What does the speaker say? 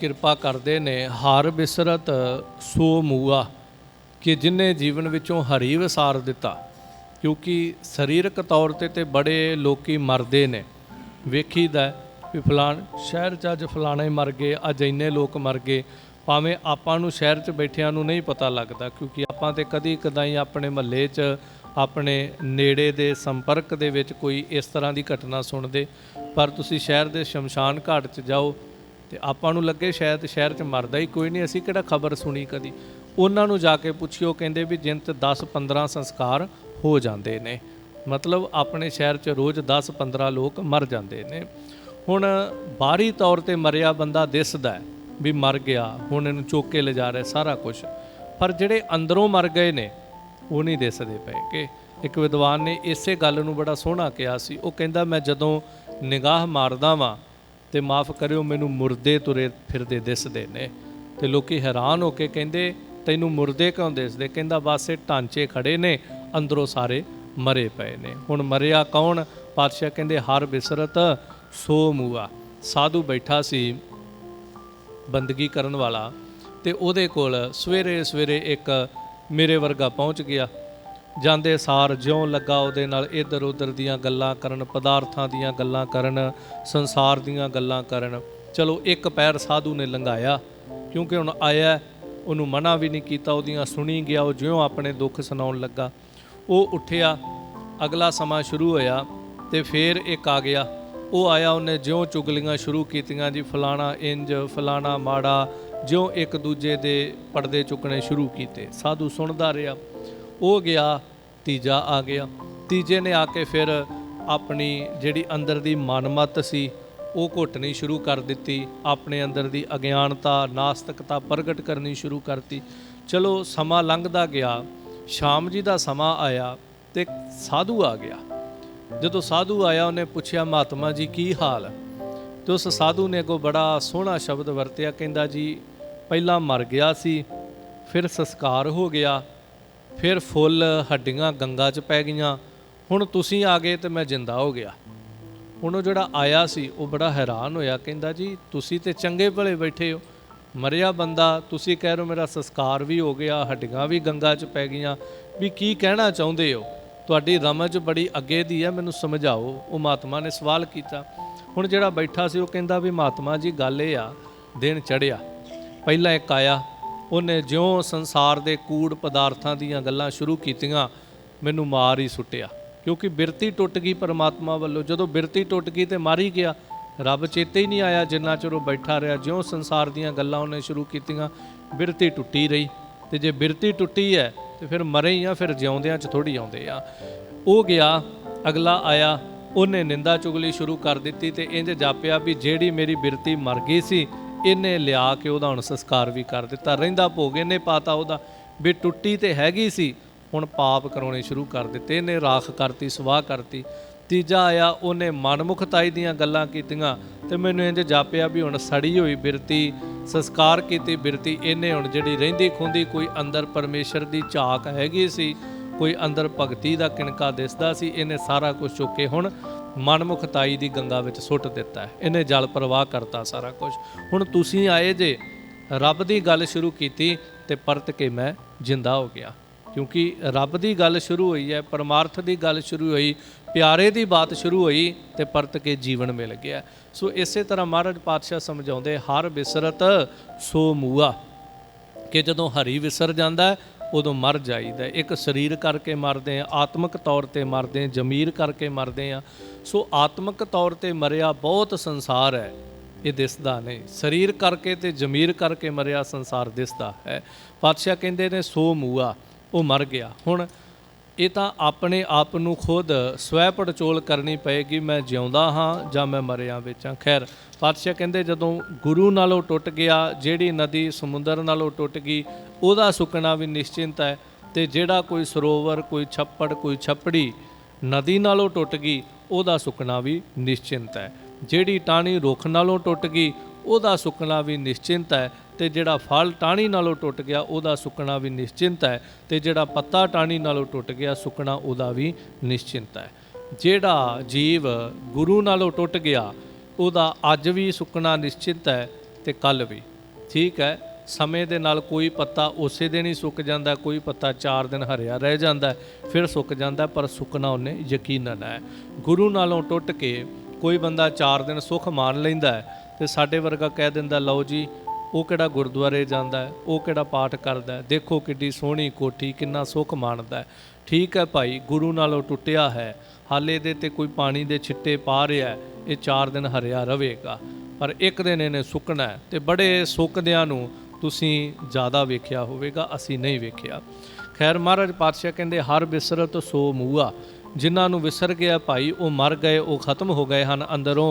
ਕਿਰਪਾ ਕਰਦੇ ਨੇ, ਹਰ ਬਿਸਰਤ ਸੋ ਮੂਆ, ਕਿ ਜਿਨੇ ਜੀਵਨ ਵਿੱਚੋਂ ਹਰੀ ਵਿਸਾਰ ਦਿੱਤਾ, ਕਿਉਂਕਿ ਸਰੀਰਕ ਤੌਰ ਤੇ ਤੇ ਬੜੇ ਲੋਕੀ ਮਰਦੇ ਨੇ। ਵੇਖੀਦਾ ਵੀ ਫਲਾਣ ਸ਼ਹਿਰ 'ਚ ਅੱਜ ਫਲਾਣੇ ਮਰ ਗਏ, ਅੱਜ ਇੰਨੇ ਲੋਕ ਮਰ ਗਏ, ਭਾਵੇਂ ਆਪਾਂ ਨੂੰ ਸ਼ਹਿਰ 'ਚ ਬੈਠਿਆਂ ਨੂੰ ਨਹੀਂ ਪਤਾ ਲੱਗਦਾ, ਕਿਉਂਕਿ ਆਪਾਂ ਤੇ ਕਦੀ ਕਦਾਈ ਆਪਣੇ ਮਹੱਲੇ 'ਚ, ਆਪਣੇ ਨੇੜੇ ਦੇ ਸੰਪਰਕ ਦੇ ਵਿੱਚ ਕੋਈ ਇਸ ਤਰ੍ਹਾਂ ਦੀ ਘਟਨਾ ਸੁਣਦੇ, ਪਰ ਤੁਸੀਂ ਸ਼ਹਿਰ ਦੇ ਸ਼ਮਸ਼ਾਨ ਘਾਟ 'ਚ ਜਾਓ ਤੇ ਆਪਾਂ ਨੂੰ ਲੱਗੇ ਸ਼ਾਇਦ ਸ਼ਹਿਰ 'ਚ ਮਰਦਾ ਹੀ ਕੋਈ ਨਹੀਂ। ਅਸੀਂ ਕਿਹੜਾ ਖਬਰ ਸੁਣੀ ਕਦੀ? ਉਹਨਾਂ ਨੂੰ ਜਾ ਕੇ ਪੁੱਛਿਓ, ਕਹਿੰਦੇ ਵੀ ਜਿੰਤ 10 15 ਸੰਸਕਾਰ ਹੋ ਜਾਂਦੇ ਨੇ। ਮਤਲਬ ਆਪਣੇ ਸ਼ਹਿਰ 'ਚ ਰੋਜ਼ 10 15 ਲੋਕ ਮਰ ਜਾਂਦੇ ਨੇ। ਹੁਣ ਬਾਹਰੀ ਤੌਰ ਤੇ ਮਰਿਆ ਬੰਦਾ ਦਿਸਦਾ ਹੈ ਵੀ ਮਰ ਗਿਆ, ਹੁਣ ਇਹਨੂੰ ਚੁੱਕ ਕੇ ਲਿਜਾ ਰਿਹਾ, ਸਾਰਾ ਕੁਝ ਪਰ ਜਿਹੜੇ ਅੰਦਰੋਂ ਮਰ ਗਏ ਨੇ, ਉਹ ਨਹੀਂ ਦਿਸਦੇ ਪਏ ਕਿ ਇੱਕ ਵਿਦਵਾਨ ਨੇ ਇਸੇ ਗੱਲ ਨੂੰ ਬੜਾ ਸੋਹਣਾ ਕਿਹਾ ਸੀ। ਉਹ ਕਹਿੰਦਾ, ਮੈਂ ਜਦੋਂ ਨਿਗਾਹ ਮਾਰਦਾ ਵਾਂ ਤੇ ਮਾਫ ਕਰਿਓ, ਮੈਨੂੰ ਮੁਰਦੇ ਤੁਰੇ ਫਿਰਦੇ ਦਿਸਦੇ ਨੇ। ਤੇ ਲੋਕੀ ਹੈਰਾਨ ਹੋ ਕੇ ਕਹਿੰਦੇ, ਤੈਨੂੰ ਮੁਰਦੇ ਕਿਉਂ ਦਿਸਦੇ? ਕਹਿੰਦਾ, ਬਸ ਇਹ ਢਾਂਚੇ ਖੜੇ ਨੇ, ਅੰਦਰੋਂ ਸਾਰੇ ਮਰੇ ਪਏ ਨੇ। ਹੁਣ ਮਰਿਆ ਕੌਣ? ਪਾਤਸ਼ਾਹ ਕਹਿੰਦੇ, ਹਰ ਬਿਸਰਤ ਸੋ ਮੂਆ। ਸਾਧੂ ਬੈਠਾ ਸੀ ਬੰਦਗੀ ਕਰਨ ਵਾਲਾ ਤੇ ਉਹਦੇ ਕੋਲ ਸਵੇਰੇ ਸਵੇਰੇ ਇੱਕ ਮੇਰੇ ਵਰਗਾ ਪਹੁੰਚ ਗਿਆ। ਜਾਂਦੇ ਸਾਰ ਜਿਉਂ ਲੱਗਾ ਉਹਦੇ ਨਾਲ ਇੱਧਰ ਉੱਧਰ ਦੀਆਂ ਗੱਲਾਂ ਕਰਨ, ਪਦਾਰਥਾਂ ਦੀਆਂ ਗੱਲਾਂ ਕਰਨ, ਸੰਸਾਰ ਦੀਆਂ ਗੱਲਾਂ ਕਰਨ। ਚਲੋ ਇੱਕ ਪੈਰ ਸਾਧੂ ਨੇ ਲੰਘਾਇਆ, ਕਿਉਂਕਿ ਹੁਣ ਆਇਆ, ਉਹਨੂੰ ਮਨਾ ਵੀ ਨਹੀਂ ਕੀਤਾ, ਉਹਦੀਆਂ ਸੁਣੀ ਗਿਆ, ਉਹ ਜਿਉਂ ਆਪਣੇ ਦੁੱਖ ਸੁਣਾਉਣ ਲੱਗਾ। ਉਹ ਉੱਠਿਆ, ਅਗਲਾ ਸਮਾਂ ਸ਼ੁਰੂ ਹੋਇਆ ਤੇ ਫੇਰ ਇੱਕ ਆ ਗਿਆ। ਉਹ ਆਇਆ, ਉਹਨੇ ਜਿਉਂ ਚੁਗਲੀਆਂ ਸ਼ੁਰੂ ਕੀਤੀਆਂ ਜੀ, ਫਲਾਣਾ ਇੰਜ, ਫਲਾਣਾ ਮਾੜਾ, ਜਿਉਂ ਇੱਕ ਦੂਜੇ ਦੇ ਪਰਦੇ ਚੁੱਕਣੇ ਸ਼ੁਰੂ ਕੀਤੇ। ਸਾਧੂ ਸੁਣਦਾ ਰਿਹਾ। ਉਹ ਗਿਆ, ਤੀਜਾ ਆ ਗਿਆ। ਤੀਜੇ ਨੇ ਆ ਕੇ ਫਿਰ ਆਪਣੀ ਜਿਹੜੀ ਅੰਦਰ ਦੀ ਮਨਮਤ ਸੀ, ਉਹ ਘੁੱਟਣੀ ਸ਼ੁਰੂ ਕਰ ਦਿੱਤੀ। ਆਪਣੇ ਅੰਦਰ ਦੀ ਅਗਿਆਨਤਾ, ਨਾਸਤਿਕਤਾ ਪ੍ਰਗਟ ਕਰਨੀ ਸ਼ੁਰੂ ਕਰਤੀ। ਚਲੋ, ਸਮਾਂ ਲੰਘਦਾ ਗਿਆ। ਸ਼ਾਮ ਜੀ ਦਾ ਸਮਾਂ ਆਇਆ ਤੇ ਸਾਧੂ ਆ ਗਿਆ। ਜਦੋਂ ਸਾਧੂ ਆਇਆ, ਉਹਨੇ ਪੁੱਛਿਆ, ਮਹਾਤਮਾ ਜੀ, ਕੀ ਹਾਲ? ਤੇ ਉਸ ਸਾਧੂ ਨੇ ਕੋ ਬੜਾ ਸੋਹਣਾ ਸ਼ਬਦ ਵਰਤਿਆ। ਕਹਿੰਦਾ, ਜੀ, ਪਹਿਲਾਂ ਮਰ ਗਿਆ ਸੀ, ਫਿਰ ਸੰਸਕਾਰ ਹੋ ਗਿਆ। ਫਿਰ ਫੁੱਲ ਹੱਡੀਆਂ ਗੰਗਾ 'ਚ ਪੈ ਗਈਆਂ। ਹੁਣ ਤੁਸੀਂ ਆ ਗਏ ਤੇ ਮੈਂ ਜਿੰਦਾ ਹੋ ਗਿਆ। ਹੁਣ ਉਹ ਜਿਹੜਾ ਆਇਆ ਸੀ, ਉਹ ਬੜਾ ਹੈਰਾਨ ਹੋਇਆ, ਕਹਿੰਦਾ ਜੀ, ਤੁਸੀਂ ਤੇ ਚੰਗੇ ਭਲੇ ਬੈਠੇ ਹੋ। ਮਰਿਆ ਬੰਦਾ, ਤੁਸੀਂ ਕਹਿ ਰਹੇ ਹੋ ਮੇਰਾ ਸੰਸਕਾਰ ਵੀ ਹੋ ਗਿਆ, ਹੱਡੀਆਂ ਵੀ ਗੰਗਾ 'ਚ ਪੈ ਗਈਆਂ। ਵੀ ਕੀ ਕਹਿਣਾ ਚਾਹੁੰਦੇ ਹੋ? ਤੁਹਾਡੀ ਰਮਜ ਬੜੀ ਅੱਗੇ ਦੀ ਹੈ, ਮੈਨੂੰ ਸਮਝਾਓ। ਉਹ ਮਹਾਤਮਾ ਨੇ ਸਵਾਲ ਕੀਤਾ। ਹੁਣ ਜਿਹੜਾ ਬੈਠਾ ਸੀ, ਉਹ ਕਹਿੰਦਾ ਵੀ ਮਹਾਤਮਾ ਜੀ, ਗੱਲ ਇਹ ਆ, ਦਿਨ ਚੜਿਆ ਪਹਿਲਾਂ ਇੱਕ ਆਇਆ ਉਹਨੇ ਜਿਉਂ ਸੰਸਾਰ ਦੇ ਕੂੜ ਪਦਾਰਥਾਂ ਦੀਆਂ ਗੱਲਾਂ ਸ਼ੁਰੂ ਕੀਤੀਆਂ, ਮੈਨੂੰ ਮਾਰ ਹੀ ਸੁੱਟਿਆ। ਕਿਉਂਕਿ ਬਿਰਤੀ ਟੁੱਟ ਗਈ ਪਰਮਾਤਮਾ ਵੱਲੋਂ। ਜਦੋਂ ਬਿਰਤੀ ਟੁੱਟ ਗਈ ਤੇ ਮਾਰ ਹੀ ਗਿਆ। ਰੱਬ ਚੇਤੇ ਹੀ ਨਹੀਂ ਆਇਆ ਜਿੰਨਾ ਚਿਰ ਉਹ ਬੈਠਾ ਰਿਹਾ। ਜਿਉਂ ਸੰਸਾਰ ਦੀਆਂ ਗੱਲਾਂ ਉਹਨੇ ਸ਼ੁਰੂ ਕੀਤੀਆਂ, ਬਿਰਤੀ ਟੁੱਟੀ ਰਹੀ। ਤੇ ਜੇ ਬਿਰਤੀ ਟੁੱਟੀ ਹੈ, ਤੇ ਫਿਰ ਮਰੇ ਹੀ ਆ, ਫਿਰ ਜਿਉਂਦਿਆਂ ਚ ਥੋੜੀ ਆਉਂਦੇ ਆ। ਉਹ ਗਿਆ, ਅਗਲਾ ਆਇਆ, ਉਹਨੇ ਨਿੰਦਾ ਚੁਗਲੀ ਸ਼ੁਰੂ ਕਰ ਦਿੱਤੀ ਤੇ ਇੰਜ ਜਾਪਿਆ ਵੀ ਜਿਹੜੀ ਮੇਰੀ ਬਿਰਤੀ ਮਰ ਗਈ ਸੀ ਇਹਨੇ ਲਿਆ ਕੇ ਉਹਦਾ ਹੁਣ ਸੰਸਕਾਰ ਵੀ ਕਰ ਦਿੱਤਾ। ਰਹਿੰਦਾ ਭੋਗ ਇਹਨੇ ਪਾਤਾ ਉਹਦਾ। ਵੀ ਟੁੱਟੀ ਤੇ ਹੈਗੀ ਸੀ, ਹੁਣ ਪਾਪ ਕਰਾਉਣੇ ਸ਼ੁਰੂ ਕਰ ਦਿੱਤੇ। ਇਹਨੇ ਰਾਖ ਕਰਤੀ ਸਵਾਹ ਕਰਤੀ। ਤੀਜਾ ਆਇਆ, ਉਹਨੇ ਮਨਮੁਖਤਾਈ ਦੀਆਂ ਗੱਲਾਂ ਕੀਤੀਆਂ ਤੇ ਮੈਨੂੰ ਇੰਜ ਜਾਪਿਆ ਵੀ ਹੁਣ ਸੜੀ ਹੋਈ ਬਿਰਤੀ, ਸੰਸਕਾਰ ਕੀਤੀ ਬਿਰਤੀ, ਇਹਨੇ ਹੁਣ ਜਿਹੜੀ ਰਹਿੰਦੀ ਖੁੰਦੀ ਕੋਈ ਅੰਦਰ ਪਰਮੇਸ਼ਰ ਦੀ ਝਾਕ ਹੈਗੀ ਸੀ, ਕੋਈ ਅੰਦਰ ਭਗਤੀ ਦਾ ਕਿਣਕਾ ਦਿਸਦਾ ਸੀ, ਇਹਨੇ ਸਾਰਾ ਕੁਝ ਚੁੱਕ ਕੇ ਹੁਣ। ਮਨਮੁਖਤਾਈ ਦੀ ਗੰਗਾ ਵਿੱਚ ਸੁੱਟ ਦਿੱਤਾ ਹੈ। ਇਹਨੇ ਜਲ ਪ੍ਰਵਾਹ ਕਰਤਾ ਸਾਰਾ ਕੁਝ ਹੁਣ ਤੁਸੀਂ ਆਏ ਜੇ, ਰੱਬ ਦੀ ਗੱਲ ਸ਼ੁਰੂ ਕੀਤੀ ਤੇ ਪਰਤ ਕੇ ਮੈਂ ਜਿੰਦਾ ਹੋ ਗਿਆ। ਕਿਉਂਕਿ ਰੱਬ ਦੀ ਗੱਲ ਸ਼ੁਰੂ ਹੋਈ ਹੈ, ਪਰਮਾਰਥ ਦੀ ਗੱਲ ਸ਼ੁਰੂ ਹੋਈ, ਪਿਆਰੇ ਦੀ ਬਾਤ ਸ਼ੁਰੂ ਹੋਈ ਤੇ ਪਰਤ ਕੇ ਜੀਵਨ ਮਿਲ ਗਿਆ। ਸੋ ਇਸੇ ਤਰ੍ਹਾਂ ਮਹਾਰਾਜ ਪਾਤਸ਼ਾਹ ਸਮਝਾਉਂਦੇ, ਹਰ ਵਿਸਰਤ ਸੋ ਮੂਆ। ਕਿ ਜਦੋਂ ਹਰੀ ਵਿਸਰ ਜਾਂਦਾ ਉਦੋਂ ਮਰ ਜਾਈਦਾ ਇੱਕ ਸਰੀਰ ਕਰਕੇ ਮਰਦੇ ਆ ਆਤਮਿਕ ਤੌਰ ਤੇ ਮਰਦੇ ਆ ਜ਼ਮੀਰ ਕਰਕੇ ਮਰਦੇ ਆ ਸੋ ਆਤਮਿਕ ਤੌਰ ਤੇ ਮਰਿਆ ਬਹੁਤ ਸੰਸਾਰ ਹੈ, ਇਹ ਦਿਸਦਾ ਨਹੀਂ। ਸਰੀਰ ਕਰਕੇ ਤੇ ਜ਼ਮੀਰ ਕਰਕੇ ਮਰਿਆ ਸੰਸਾਰ ਦਿਸਦਾ ਹੈ। ਪਾਤਸ਼ਾਹ ਕਹਿੰਦੇ ਨੇ, ਸੋ ਮੂਆ, ਉਹ ਮਰ ਗਿਆ। ਹੁਣ ਇਹ ਤਾਂ ਆਪਣੇ ਆਪ ਨੂੰ ਖੁਦ ਸਵੈ ਪੜਚੋਲ ਕਰਨੀ ਪਏਗੀ, ਮੈਂ ਜਿਉਂਦਾ ਹਾਂ ਜਾਂ ਮੈਂ ਮਰਿਆ ਵਿੱਚ। ਹਾਂ ਖੈਰ, ਪਾਤਸ਼ਾਹ ਕਹਿੰਦੇ ਜਦੋਂ ਗੁਰੂ ਨਾਲੋਂ ਟੁੱਟ ਗਿਆ, ਜਿਹੜੀ ਨਦੀ ਸਮੁੰਦਰ ਨਾਲੋਂ ਟੁੱਟ ਗਈ, ਉਹਦਾ ਸੁੱਕਣਾ ਵੀ ਨਿਸ਼ਚਿੰਤ ਹੈ ਤੇ ਜਿਹੜਾ ਕੋਈ ਸਰੋਵਰ, ਕੋਈ ਛੱਪੜ, ਕੋਈ ਛੱਪੜੀ ਨਦੀ ਨਾਲੋਂ ਟੁੱਟ ਗਈ, ਉਹਦਾ ਸੁੱਕਣਾ ਵੀ ਨਿਸ਼ਚਿੰਤ ਹੈ। ਜਿਹੜੀ ਟਾਹਣੀ ਰੁੱਖ ਨਾਲੋਂ ਟੁੱਟ ਗਈ, ਉਹਦਾ ਸੁੱਕਣਾ ਵੀ ਨਿਸ਼ਚਿੰਤ ਹੈ। ਤੇ ਜਿਹੜਾ ਫਲ ਟਾਹਣੀ ਨਾਲੋਂ ਟੁੱਟ ਗਿਆ, ਉਹਦਾ ਸੁੱਕਣਾ ਵੀ ਨਿਸ਼ਚਿੰਤ ਹੈ ਤੇ ਜਿਹੜਾ ਪੱਤਾ ਟਾਹਣੀ ਨਾਲੋਂ ਟੁੱਟ ਗਿਆ, ਸੁੱਕਣਾ ਉਹਦਾ ਵੀ ਨਿਸ਼ਚਿੰਤ ਹੈ। ਜਿਹੜਾ ਜੀਵ ਗੁਰੂ ਨਾਲੋਂ ਟੁੱਟ ਗਿਆ, ਉਹਦਾ ਅੱਜ ਵੀ ਸੁੱਕਣਾ ਨਿਸ਼ਚਿਤ ਹੈ ਤੇ ਕੱਲ ਵੀ। ਠੀਕ ਹੈ, ਸਮੇਂ ਦੇ ਨਾਲ ਕੋਈ ਪੱਤਾ ਉਸੇ ਦਿਨ ਹੀ ਸੁੱਕ ਜਾਂਦਾ, ਕੋਈ ਪੱਤਾ 4 ਦਿਨ ਹਰਿਆ ਰਹਿ ਜਾਂਦਾ, ਫਿਰ ਸੁੱਕ ਜਾਂਦਾ, ਪਰ ਸੁੱਕਣਾ ਉਹਨੇ ਯਕੀਨਨ ਹੈ। ਗੁਰੂ ਨਾਲੋਂ ਟੁੱਟ ਕੇ ਕੋਈ ਬੰਦਾ 4 ਦਿਨ ਸੁੱਖ ਮਾਣ ਲੈਂਦਾ ਹੈ ਤੇ ਸਾਡੇ ਵਰਗਾ ਕਹਿ ਦਿੰਦਾ, ਲਓ ਜੀ ਉਹ ਕਿਹੜਾ ਗੁਰਦੁਆਰੇ ਜਾਂਦਾ ਹੈ, ਉਹ ਕਿਹੜਾ ਪਾਠ ਕਰਦਾ ਹੈ, ਦੇਖੋ ਕਿੱਡੀ ਸੋਹਣੀ ਕੋਠੀ, ਕਿੰਨਾ ਸੁੱਖ ਮਾਣਦਾ ਹੈ। ਠੀਕ ਹੈ ਭਾਈ, ਗੁਰੂ ਨਾਲੋਂ ਟੁੱਟਿਆ ਹੈ, ਹਾਲੇ ਦੇ ਤੇ ਕੋਈ ਪਾਣੀ ਦੇ ਛਿੱਟੇ ਪਾ ਰਿਹਾ ਇਹ 4 ਦਿਨ ਹਰਿਆ ਰਹੇਗਾ। ਪਰ ਇੱਕ ਦਿਨ ਇਹਨੇ ਸੁੱਕਣਾ ਹੈ ਤੇ ਬੜੇ ਸੁੱਕਦਿਆਂ ਨੂੰ ਤੁਸੀਂ ਜ਼ਿਆਦਾ ਵੇਖਿਆ ਹੋਵੇਗਾ, ਅਸੀਂ ਨਹੀਂ ਵੇਖਿਆ। ਖੈਰ ਮਹਾਰਾਜ ਪਾਤਸ਼ਾਹ ਕਹਿੰਦੇ, ਹਰ ਬਿਸਰਤ ਸੋ ਮੂਆ, ਜਿਨ੍ਹਾਂ ਨੂੰ ਵਿਸਰ ਗਿਆ ਭਾਈ, ਉਹ ਮਰ ਗਏ, ਉਹ ਖਤਮ ਹੋ ਗਏ ਹਨ ਅੰਦਰੋਂ।